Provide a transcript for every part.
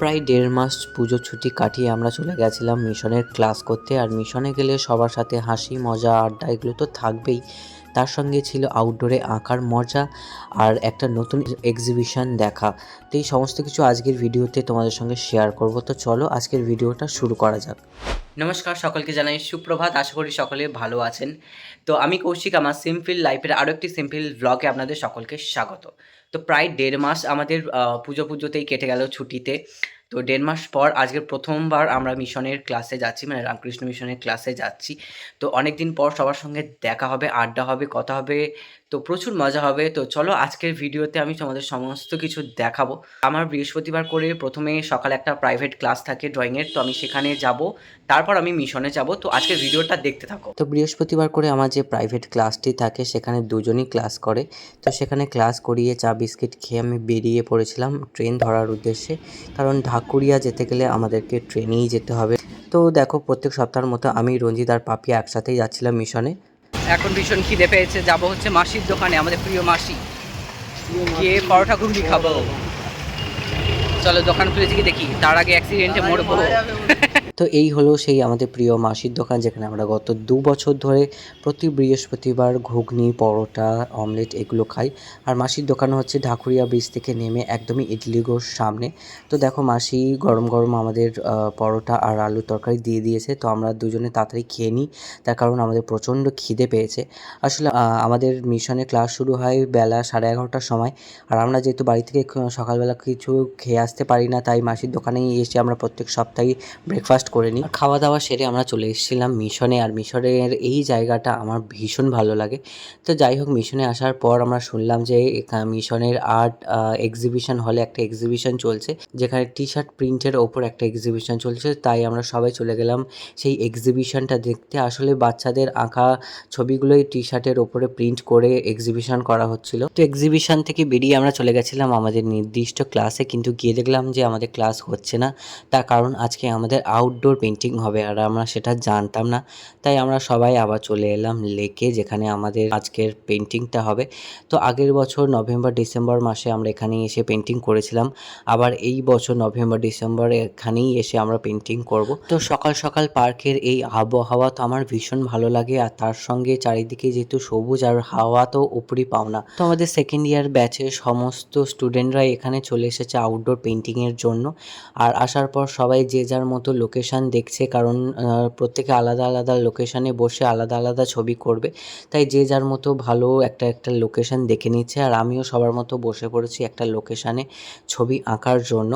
প্রায় দেড় মাস পুজো ছুটি কাটিয়ে আমরা চলে গেছিলাম মিশনের ক্লাস করতে। আর মিশনে গেলে সবার সাথে হাসি, মজা, আড্ডা এগুলো তো থাকবেই। তার সঙ্গে ছিল আউটডোরে আঁকার মজা আর একটা নতুন এক্সিবিশন দেখা। তো এই সমস্ত কিছু আজকের ভিডিওতে তোমাদের সঙ্গে শেয়ার করব। তো চলো আজকের ভিডিওটা শুরু করা যাক। নমস্কার, সকলকে জানাই সুপ্রভাত। আশা করি সকলে ভালো আছেন। তো আমি কৌশিক, আমার সিম্পল লাইফের আরও একটি সিম্পল ব্লগে আপনাদের সকলকে স্বাগত। তো প্রায় দেড় মাস আমাদের পুজো পুজোতেই কেটে গেল ছুটিতে। তো দেড় মাস পর আজকে প্রথমবার আমরা মিশনের ক্লাসে যাচ্ছি মানে রামকৃষ্ণ মিশনের ক্লাসে যাচ্ছি। তো অনেক দিন পর সবার সঙ্গে দেখা হবে, আড্ডা হবে, কথা হবে তো প্রচুর মজা হবে। তো চলো আজকের ভিডিওতে আমি তোমাদের সমস্ত কিছু দেখাবো। আমার বৃহস্পতিবার করে প্রথমে সকালে একটা প্রাইভেট ক্লাস থাকে ড্রয়িংয়ের তো আমি সেখানে যাব। তারপর আমি মিশনে যাব। তো আজকের ভিডিওটা দেখতে থাকো। তো বৃহস্পতিবার করে আমার যে প্রাইভেট ক্লাসটি থাকে, সেখানে দুজনই ক্লাস করে। তো সেখানে ক্লাস করিয়ে চা বিস্কিট খেয়ে আমি বেরিয়ে পড়েছিলাম ট্রেন ধরার উদ্দেশ্যে। কারণ ঢাকুরিয়া যেতে গেলে আমাদেরকে ট্রেনেই যেতে হবে। তো দেখো প্রত্যেক সপ্তাহের মতো আমি রঞ্জিত আর পাপিয়া একসাথেই যাচ্ছিলাম মিশনে এখন ভীষণ খিদে পেয়েছে, যাব হচ্ছে মাসির দোকানে, আমাদের প্রিয় মাসি। গিয়ে পরোটা ঘুগনি খাব। চলো দোকান খুলেছি কি দেখি, তার আগে অ্যাক্সিডেন্টে মরবো। তো এই হলো সেই আমাদের প্রিয় মাসির দোকান, যেখানে আমরা গত দু বছর ধরে প্রতি বৃহস্পতিবার ঘুগনি, পরোটা, অমলেট এগুলো খাই। আর মাসির দোকান হচ্ছে ঢাকুরিয়া ব্রিজ থেকে নেমে একদমই ইডলিগোর সামনে। তো দেখো মাসি গরম গরম আমাদের পরোটা আর আলুর তরকারি দিয়ে দিয়েছে। তো আমরা দুজনে তাড়াতাড়ি খেয়ে নিই। তার কারণ আমাদের প্রচণ্ড খিদে পেয়েছে। আসলে আমাদের মিশনে ক্লাস শুরু হয় বেলা সাড়ে এগারোটার সময়। আর আমরা যেহেতু বাড়ি থেকে সকালবেলা কিছু খেয়ে আসতে পারি না, তাই মাসির দোকানেই এসে আমরা প্রত্যেক সপ্তাহে ব্রেকফাস্ট করে নিই। খাওয়া দাওয়া সেরে আমরা চলে এসেছিলাম মিশনে। আর মিশনের এই জায়গাটা আমার ভীষণ ভালো লাগে। তো যাই হোক, মিশনে আসার পর আমরা শুনলাম যে মিশনের আর্ট এক্সিবিশন হলে একটা এক্সিবিশন চলছে, যেখানে টি শার্ট প্রিন্টের ওপর একটা এক্সিবিশন চলছে। তাই আমরা সবাই চলে গেলাম সেই এক্সিবিশনটা দেখতে। আসলে বাচ্চাদের আঁকা ছবিগুলোই টি শার্টের ওপরে প্রিন্ট করে এক্সিবিশন করা হচ্ছিল। তো এক্সিবিশন থেকে বেরিয়ে আমরা চলে গেছিলাম আমাদের নির্দিষ্ট ক্লাসে কিন্তু গিয়ে দেখলাম যে আমাদের ক্লাস হচ্ছে না। তার কারণ আজকে আমাদের আউটডোর পেন্টিং হবে আর আমরা সেটা জানতাম না। তাই আমরা সবাই আবার চলে এলাম লেকে যেখানে আমাদের আজকের পেন্টিংটা হবে। তো আগের বছর নভেম্বর, ডিসেম্বর মাসে আমরা এখানে এসে পেন্টিং করেছিলাম। আবার এই বছর নভেম্বর, ডিসেম্বর এখানেই এসে আমরা পেন্টিং করব। তো সকাল সকাল পার্কের এই আবহাওয়া তো আমার ভীষণ ভালো লাগে আর তার সঙ্গে চারিদিকে যেহেতু সবুজ আর হাওয়া তো উপরই পাওনা। তো আমাদের সেকেন্ড ইয়ার ব্যাচের সমস্ত স্টুডেন্টরা এখানে চলে এসেছে আউটডোর পেন্টিংয়ের জন্য। আর আসার পর সবাই যে যার মতো লোকেশন দেখছে, কারণ প্রত্যেকে আলাদা আলাদা লোকেশানে বসে আলাদা আলাদা ছবি করবে। তাই যে যার মতো ভালো একটা একটা লোকেশান দেখে নিচ্ছে, আর আমিও সবার মতো বসে পড়েছি একটা লোকেশানে ছবি আঁকার জন্য।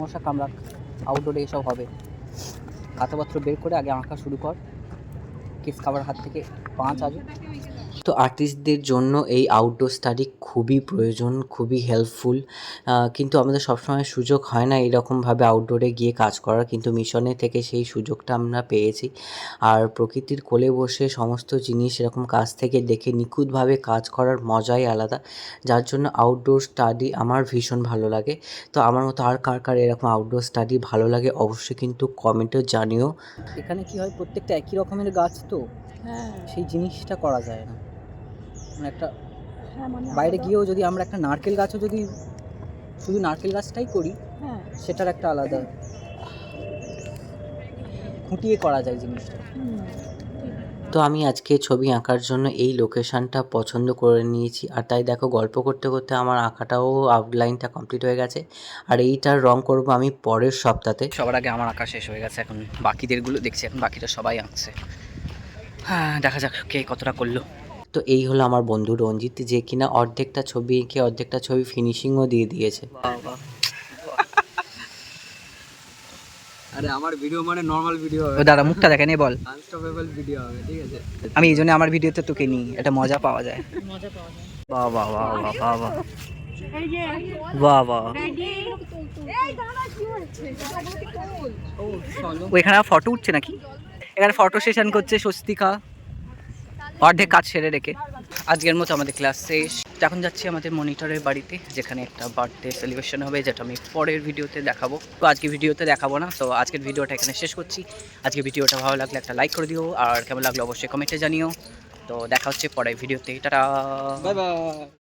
মশা কামড়াক আউটডোরে এসব হবে। খাতাপত্র বের করে আগে আঁকা শুরু কর। কিস খাবার হাত থেকে পাঁচ আগে তো আর্টিস্টদের জন্য এই আউটডোর স্টাডি খুবই প্রয়োজন খুবই হেল্পফুল কিন্তু আমাদের সবসময় সুযোগ হয় না এরকমভাবে আউটডোরে গিয়ে কাজ করার কিন্তু মিশনে থেকে সেই সুযোগটা আমরা পেয়েছি। আর প্রকৃতির কোলে বসে সমস্ত জিনিস এরকম কাজ থেকে দেখে নিখুঁতভাবে কাজ করার মজাই আলাদা। যার জন্য আউটডোর স্টাডি আমার ভীষণ ভালো লাগে। তো আমার মতো আর কার কার এরকম আউটডোর স্টাডি ভালো লাগে অবশ্যই কিন্তু কমেন্টে জানিও। এখানে কি হয় প্রত্যেকটা একই রকমের গাছ তো হ্যাঁ। সেই জিনিসটা করা যায় না। মানে একটা হ্যাঁ মানে বাইরে গিয়েও যদি আমরা একটা নারকেল গাছও যদি শুধু নারকেল গাছটাই করি হ্যাঁ। সেটার একটা আলাদা খুঁটিয়ে করা যায় জিনিসটা। তো আমি আজকে ছবি আঁকার জন্য এই লোকেশনটা পছন্দ করে নিয়েছি আর তাই দেখো গল্প করতে করতে আমার আঁকাটাও আউটলাইনটা কমপ্লিট হয়ে গেছে আর এইটার রং করব আমি পরের সপ্তাহে সবার আগে আমার আঁকা শেষ হয়ে গেছে এখন বাকিদেরগুলো দেখছি এখন বাকিটা সবাই আঁকছে। দেখা যাক কে কতটা করল। তো এই হলো আমার বন্ধু রঞ্জিত যে কিনা অর্ধেকটা ছবি এঁকে অর্ধেকটা ছবি ফিনিশিংও দিয়ে দিয়েছে। আরে আমার ভিডিও মানে নর্মাল ভিডিও হবে। দাদা মুখটা দেখে নে বল। আনস্টপেবল ভিডিও হবে ঠিক আছে? আমি এই জন্য আমার ভিডিওতে তোকে নিই এটা মজা পাওয়া যায়। মজা পাওয়া যায়। বাহ বাহ বাহ বাহ বাহ বাহ বাহ বাহ রেডি এই দাঁড়া কি হচ্ছে? ওইখানে ফটো উঠছে নাকি? এখানে ফটো সেশন করছে স্বস্তিকা। অর্ধেক কাজ সেরে রেখে। আজকের মতো আমাদের ক্লাস শেষ। এখন যাচ্ছি আমাদের মনিটরের বাড়িতে, যেখানে একটা বার্থডে সেলিব্রেশন হবে, যেটা আমি পরের ভিডিওতে দেখাবো। তো আজকে ভিডিওতে দেখাবো না, তো আজকের ভিডিওটা এখানে শেষ করছি। আজকে ভিডিওটা ভালো লাগলে একটা লাইক করে দিও, আর কেমন লাগল অবশ্যই কমেন্টে জানিও। তো দেখা হচ্ছে পরের ভিডিওতে বাই